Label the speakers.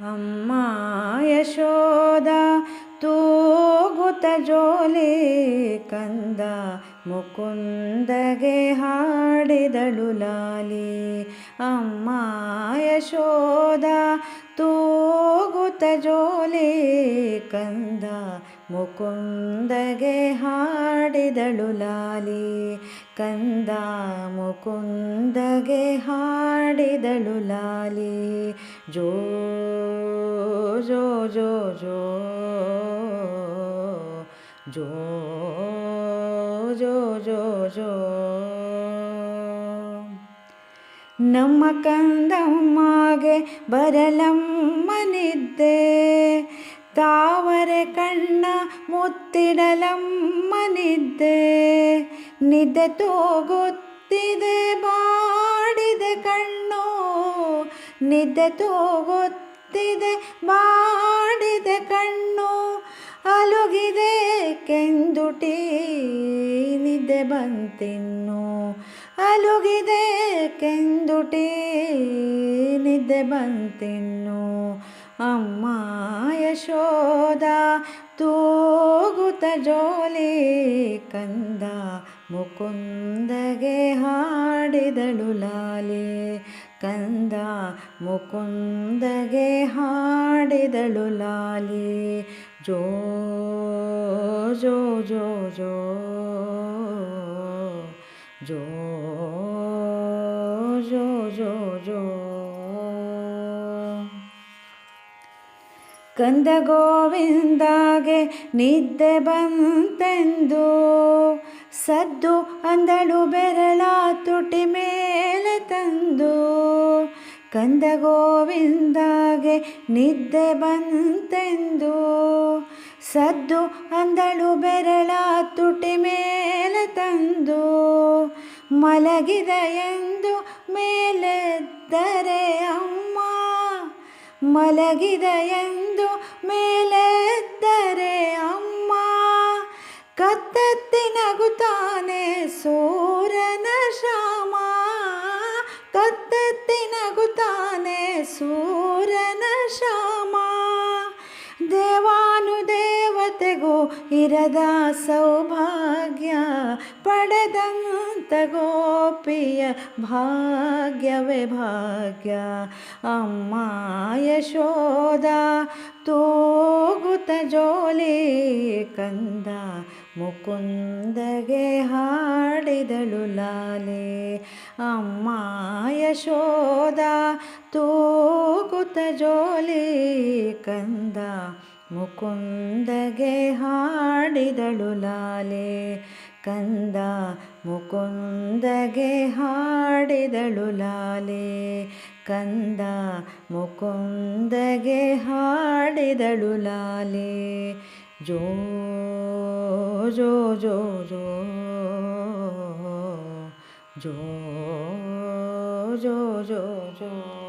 Speaker 1: ಅಮ್ಮ ಯಶೋದ ತೂಗುತ ಜೋಲಿ ಕಂದ, ಮುಕುಂದಗೆ ಹಾಡಿದಳು ಲಾಲಿ. ಅಮ್ಮ ಯಶೋದ ತೂಗುತ ಜೋಲಿ ಕಂದ, ಮುಕುಂದಗೆ ಹಾಡಿದಳು ಲಾಲಿ. ಕಂದ, ಮುಕುಂದಗೆ ಹಾಡಿದಳು ಲಾಲಿ. ಜೋ ಜೋ ಜೋ ಜೋ ಜೋ ಜೋ ಜೋ ಜೋ. ನಮ್ಮ ಕಂದಮ್ಮಗೆ ಬರಲಮ್ಮನಿದ್ದೆ. ತಾವರೆ ಕಣ್ಣ ಮುತ್ತಿಡಲಮ್ಮನಿದ್ದೆ. ನಿದ್ದೆ ತೋಗುತ್ತಿದೆ, ಬಾಡಿದೆ ಕಣ್ಣು. ನಿದ್ದೆ ತೋಗುತ್ತಿದೆ ಮಾಡಿದೆ ಕಣ್ಣು, ಅಲುಗಿದೆ, ಕೆಂದುಟಿ ನಿದ್ದೆ ಬಂತಿನ್ನು. ಅಲುಗಿದೆ, ಕೆಂದುಟಿ ನಿದ್ದೆ ಬಂತಿನ್ನು. ಅಮ್ಮ ಯಶೋದ ತೂಗುತ ಜೋಲಿ ಕಂದ, ಮುಕುಂದಗೆ ಹಾಡಿದಳು ಲಾಲಿ. ಕಂದ ಮುಕುಂದಗೆ ಹಾಡಿದಳು ಲಾಲಿ. ಜೋ ಜೋ ಜೋ ಜೋ ಜೋ ಜೋ ಜೋ ಜೋ. ಕಂದ ಗೋವಿಂದಾಗೆ ನಿದ್ದೆ ಬಂತೆಂದು. ಸದ್ದು ಅಂದಳು ಬೆರಳ ತುಟಿ ಮೇಲೆ ತಂದು. ಕಂದ ಗೋವಿಂದಾಗೆ ನಿದ್ದೆ ಬಂತೆಂದು. ಸದ್ದು ಅಂದಳು ಬೆರಳ ತುಟಿ ಮೇಲೆ ತಂದು. ಮಲಗಿದ ಎಂದು ಮೇಲೆದ್ದರೆ ಅಮ್ಮ. ಮಲಗಿದ ಎಂದು ಮೇಲೆದ್ದರೆ ಅಮ್ಮ. ಕತ್ತತ್ತಿ ನಗುತ್ತಾನೆ ಇರದ ಸೌಭಾಗ್ಯ ಪಡೆದಂತ ಗೋಪಿಯ ಭಾಗ್ಯವೇ ಭಾಗ್ಯ. ಅಮ್ಮ ಯಶೋದ ತೂಗುತ ಜೋಲಿ ಕಂದ, ಮುಕುಂದಗೆ ಹಾಡಿದಳು ಲಾಲೆ. ಅಮ್ಮ ಯಶೋದ ತೂಗುತ ಜೋಲಿ ಕಂದ ಮುಕುಂದಗೆ ಹಾಡಿದಳು ಲಾಲೆ. ಕಂದ ಮುಕುಂದಗೆ ಹಾಡಿದಳು ಲಾಲೆ. ಕಂದ ಮುಕುಂದಗೆ ಹಾಡಿದಳು ಲಾಲೆ. ಜೋ ಜೋ ಜೋ ಜೋ ಜೋ ಜೋ ಜೋ ಜೋ.